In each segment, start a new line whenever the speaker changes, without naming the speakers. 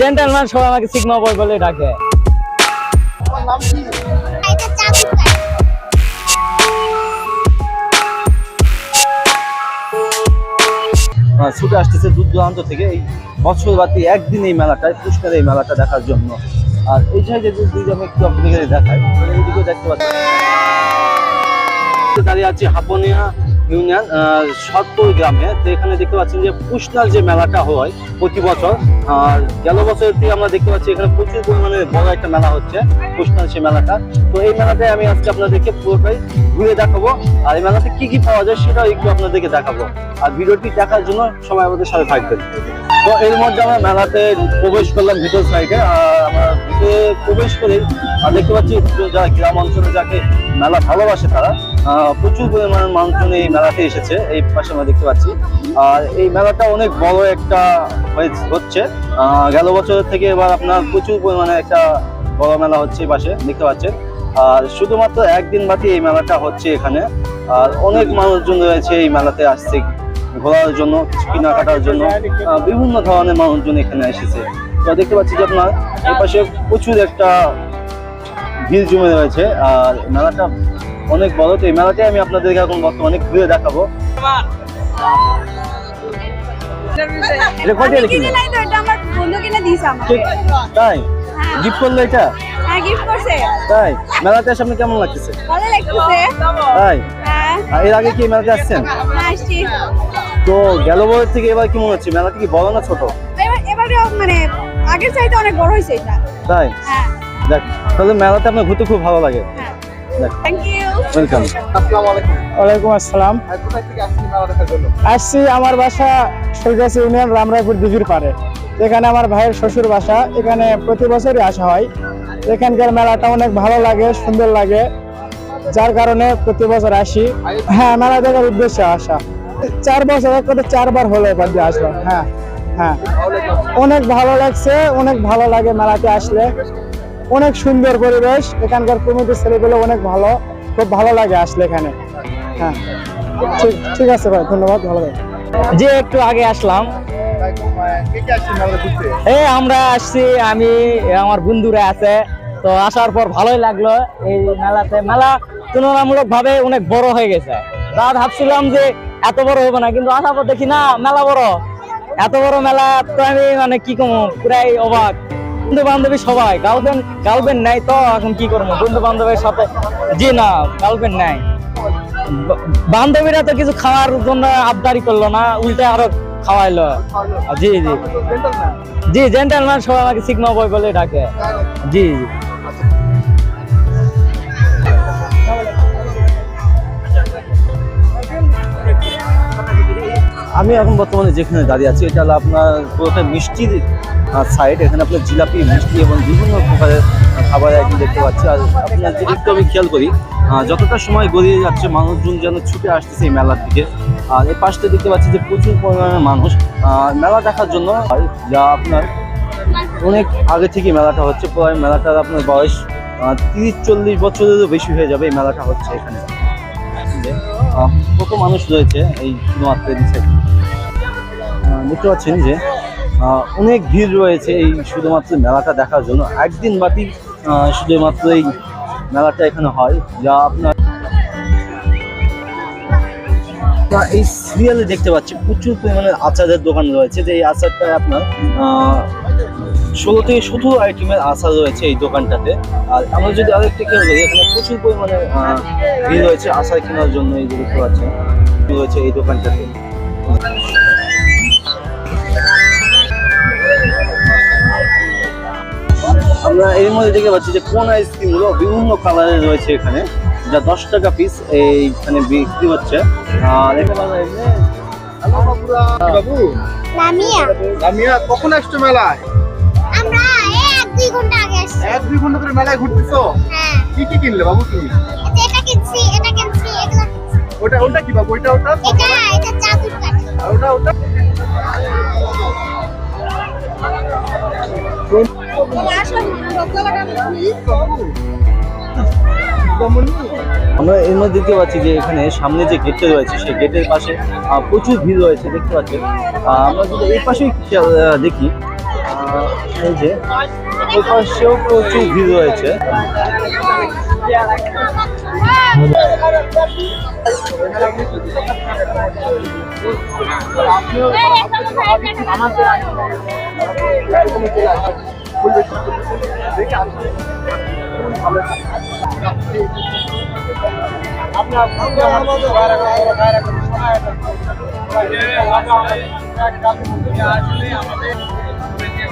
Gentleman সবাই আমাকে sigma বয় বলে ডাকে।
ছুটে আসতেছে দূর দূরান্ত থেকে এই বছর বাতি একদিন এই মেলাটায় পুষ্কার এই মেলাটা দেখার জন্য। আর এই জায়গায় যদি যদি আমি একটু আপনাদের দেখাই এইদিকেও দেখতে পাচ্ছি দাঁড়িয়ে আছি হাপনিয়া ইউনিয়ন আহ, গ্রামে। তো এখানে দেখতে পাচ্ছেন যে পুষ্নার যে মেলাটা হয় প্রতি বছর আর গেল বছরের থেকে আমরা দেখতে পাচ্ছি এখানে প্রচুর পরিমাণে বড় একটা মেলা হচ্ছে পুষ্নার সেই মেলাটা। তো এই মেলাতে আমি আজকে আপনাদেরকে পুরোটাই ঘুরে দেখাবো আর এই মেলাতে কি কি পাওয়া যায় সেটাও একটু আপনাদেরকে দেখাবো। আর ভিডিওটি দেখার জন্য সবাই আমাদের সাথে থাকবেন। তো এর মধ্যে আমরা মেলাতে প্রবেশ করলাম ভিতর সাইডে আর আমরা ভিতরে প্রবেশ করে আর দেখতে পাচ্ছি যারা গ্রাম অঞ্চলে যাকে মেলা ভালোবাসে তারা প্রচুর পরিমাণে মানুষজন এই মেলাতে এসেছে, এই পাশে আমরা দেখতে পাচ্ছি। আর এই মেলাটা অনেক বড় একটা হচ্ছে। গেল বছরের থেকে এবার আপনার প্রচুর পরিমাণে একটা বড় মেলা হচ্ছে এই পাশে, দেখতে পাচ্ছেন। আর শুধুমাত্র একদিন বাকি এই মেলাটা হচ্ছে এখানে। আর অনেক মানুষজন রয়েছে এই মেলাতে আসছে ঘোরার জন্য কিছু কেনাকাটার জন্য। বিভিন্ন ধরনের মানুষজন এখানে এসেছে। তো দেখতে পাচ্ছি যে আপনার এই পাশে প্রচুর একটা ভিড় জমে রয়েছে। আর মেলাটা অনেক বড় তো এই মেলাটাই আমি আপনাদেরকে এখন বর্তমানে ঘুরে দেখাবো। এটা কত
আমি কিনে? তো এটা আমার বন্ধু কিনে দিয়েছে আমার
তাই? গিফট করল এটা?
হ্যাঁ গিফট করছে।
তাই? মেলাতে কেমন লাগতেছে?
ভালো লাগতেছে।
তাই?
হ্যাঁ।
এর আগে কি মেলাতে আসছেন?
হ্যাঁ, আসছি।
তো গেল বছর থেকে এবার কি মনে হচ্ছে? মেলাটা কি বড় না ছোট?
এবার এবারে মানে আগের চাইতে অনেক বড় হয়েছে এটা।
তাই?
হ্যাঁ।
দেখ তাহলে মেলাতে আপনার ঘুরতে খুব ভালো লাগে।
হ্যাঁ।
ওয়ালাইকুম আসসালাম। আসছি আমার বাসা সৈগাছি ইউনিয়ন রামরায়পুর দিঘির পারে এখানে আমার ভাইয়ের শ্বশুর বাসা। এখানে প্রতি বছরই আসা হয়। এখানকার মেলাটা অনেক ভালো লাগে সুন্দর লাগে। যার কারণে প্রতি বছর আসি। হ্যাঁ মেলা দেখার উদ্দেশ্যে আসা। চার বছর এক কথা চারবার হলো এবার দিয়ে আসলাম। হ্যাঁ হ্যাঁ। অনেক ভালো লাগছে অনেক ভালো লাগে মেলাতে আসলে। অনেক সুন্দর পরিবেশ। এখানকার কমিটির ছেলেগুলো অনেক ভালো। খুব ভালো লাগে আসলে এখানে। হ্যাঁ। ঠিক আছে ভাই, ধন্যবাদ, ভালো ভাই
যে একটু আগে আসলাম। এ, আমরা আসছি, আমি, আমার বন্ধুরা আছে। তো আসার পর ভালোই লাগল। এই মেলাতে, মেলা তুলনামূলক ভাবে অনেক বড় হয়ে গেছে। তা ভাবছিলাম যে এত বড় হবে না, কিন্তু আসার পর দেখি না, মেলা বড়। এত বড় মেলা, তো আমি মানে কি কমো, পুরাই অবাক। বন্ধু বান্ধবী সবাই গার্লফ্রেন্ড গার্লফ্রেন্ড নাই তো, এখন কি করব? বন্ধু বান্ধবের সাথে, জি না গার্লফ্রেন্ড নাই। বান্ধবীরা তো কিছু খাওয়ার জন্য আবদারি করল না, উল্টে আরও খাওয়াইলো। জি জি। জি জেন্টালম্যান সবাই আমাকে সিগমা বই বলে ডাকে। জি জি।
আমি এখন বর্তমানে যেখানে দাঁড়িয়ে আছি, এটা হলো আপনার পুরোটা মিষ্টির সাইড এখানে আপনার জিলাপি, মিষ্টি এবং বিভিন্ন প্রকারের খাবার আইটেম দেখতে পাচ্ছি। আর আপনার যদি একটু আমি খেয়াল করি যতটা সময় গড়িয়ে যাচ্ছে, মানুষজন যেন ছুটে আসতেছে এই মেলার দিকে। আর এই পাশটা দেখতে পাচ্ছি যে প্রচুর পরিমাণে মানুষ মেলা দেখার জন্য যা আপনার অনেক আগে থেকে মেলাটা হচ্ছে, প্রায় মেলাটার আপনার বয়স তিরিশ চল্লিশ বছরেরও বেশি হয়ে যাবে এই মেলাটা হচ্ছে এখানে। আহ, কত মানুষ রয়েছে এই শুধুমাত্র এ। দেখতে পাচ্ছেন যে অনেক ভিড় রয়েছে এই শুধুমাত্র মেলাটা দেখার জন্য। একদিন আহ, শুধুমাত্র এই মেলাটা এখানে হয়। যা আপনার এই সিরিয়ালে দেখতে পাচ্ছি প্রচুর পরিমাণে আচারের দোকান রয়েছে। যে এই আচারটা আপনার ষোলো থেকে সতেরো আইটেমের আচার রয়েছে এই দোকানটাতে। আর আমরা যদি আরেকটা খেয়াল করি এখানে প্রচুর পরিমাণে আহ, ভিড় রয়েছে আচার কেনার জন্য এই যে দেখতে পাচ্ছেন ভিড় রয়েছে এই দোকানটাতে। আমরা এর মধ্যে দেখতে পাচ্ছি যে কোন আইসক্রিমগুলো বিভিন্ন কালারের রয়েছে এখানে যা দশ টাকা পিস এইখানে বিক্রি হচ্ছে। আর এখানে
বাবু।
লামিয়া।
লামিয়া কখন আসছো মেলায়?
ঘণ্টা আগে আসছি।
এক দুই ঘণ্টা ধরে মেলায় ঘুরতেছো?
হ্যাঁ।
কি কি কিনলে বাবু তুমি?
এটা কিনছি এটা কিনছি এগুলো
ওটা ওটা কি বাবু? ওইটা ওটা?
এটা এটা চাবুক গাছ।
আর ওটা ওটা?
আমরা এর মধ্যে দেখতে পাচ্ছি যে এখানে সামনে যে গেটটা রয়েছে সেই গেটের পাশে আহ, প্রচুর ভিড় রয়েছে দেখতে পাচ্ছেন। আহ, আমরা যদি এই পাশেই খেয়াল, দেখি
এই যে ওই পাশেও প্রচুর ভিড় রয়েছে।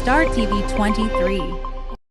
Star TV 23.